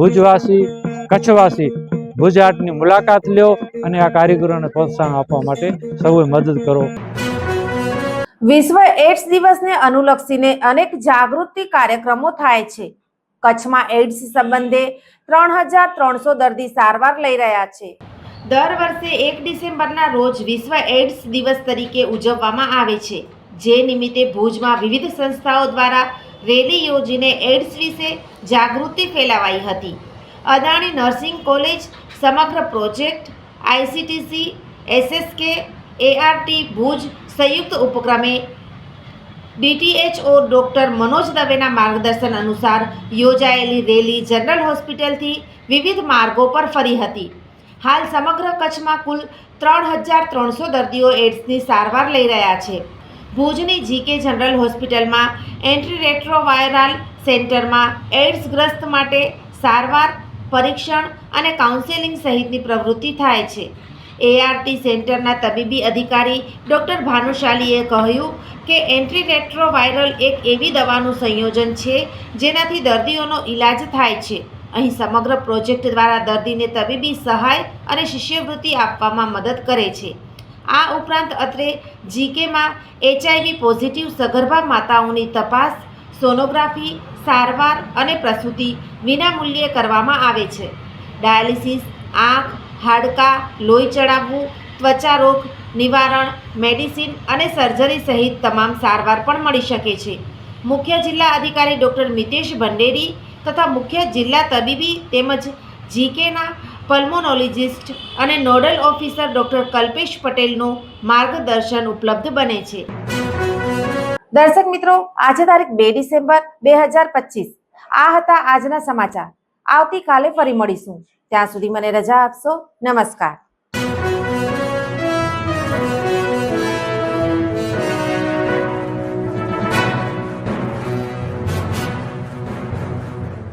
ભુજવાસી, કચ્છવાસી ભુજ હાટની મુલાકાત લ્યો અને આ કારીગરોને પ્રોત્સાહન આપવા માટે સૌએ મદદ કરો. વિશ્વ એડ્સ દિવસને અનુલક્ષીને અનેક જાગૃતિ કાર્યક્રમો થાય છે. કચ્છમાં એડ્સ સંબંધે ત્રણ હજાર ત્રણસો દર્દી સારવાર લઈ રહ્યા છે. દર વર્ષે એક ડિસેમ્બરના રોજ વિશ્વ એડ્સ દિવસ તરીકે ઉજવવામાં આવે છે. જે નિમિત્તે ભુજમાં વિવિધ સંસ્થાઓ દ્વારા રેલી યોજીને એડ્સ વિશે જાગૃતિ ફેલાવાઈ હતી. અદાણી નર્સિંગ કોલેજ સમગ્ર project, ICTC, SSK, ART, Bhuj સંયુક્ત ઉપક્રમે ડીટીએચઓ ડૉક્ટર મનોજ દવેના માર્ગદર્શન અનુસાર યોજાયેલી રેલી જનરલ હોસ્પિટલથી વિવિધ માર્ગો પર ફરી હતી. હાલ સમગ્ર કચ્છમાં કુલ ત્રણ હજાર ત્રણસો દર્દીઓ એડ્સની સારવાર લઈ રહ્યા છે. ભુજની જીકે જનરલ હોસ્પિટલમાં એન્ટ્રી રેટ્રોવાયરલ સેન્ટરમાં એડ્સગ્રસ્ત માટે સારવાર, પરીક્ષણ અને કાઉન્સેલિંગ સહિતની પ્રવૃત્તિ થાય છે. એઆરટી સેન્ટરના તબીબી અધિકારી ડૉક્ટર ભાનુશાલીએ કહ્યું કે એન્ટ્રી રેટ્રોવાયરલ એક એવી દવાનું સંયોજન છે જેનાથી દર્દીઓનો ઈલાજ થાય છે. અહીં સમગ્ર પ્રોજેક્ટ દ્વારા દર્દીને તબીબી સહાય અને શિષ્યવૃત્તિ આપવામાં મદદ કરે છે. આ ઉપરાંત અત્રે જીકેમાં એચઆઈવી પોઝિટિવ સગર્ભા માતાઓની તપાસ, સોનોગ્રાફી, સારવાર અને પ્રસૂતિ વિનામૂલ્યે કરવામાં આવે છે. ડાયાલિસિસ, આંખ, હાડકાં, લોહી ચડાવવું, ત્વચા રોગ, નિવારણ, મેડિસિન અને સર્જરી સહિત તમામ સારવાર પણ મળી શકે છે. મુખ્ય જિલ્લા અધિકારી ડૉક્ટર મિતેશ ભંડેરી તથા મુખ્ય જિલ્લા તબીબી તેમજ જીકેના પલ્મોનોલોજિસ્ટ અને નોડલ ઓફિસર ડૉક્ટર કલ્પેશ પટેલનું માર્ગદર્શન ઉપલબ્ધ બને છે. દર્શક મિત્રો, આજે તારીખ બે ડિસેમ્બર બે હજાર પચીસ. આ હતા આજના સમાચાર. આવતીકાલે ફરી મળીશું. ત્યાં સુધી મને રજા આપશો. નમસ્કાર.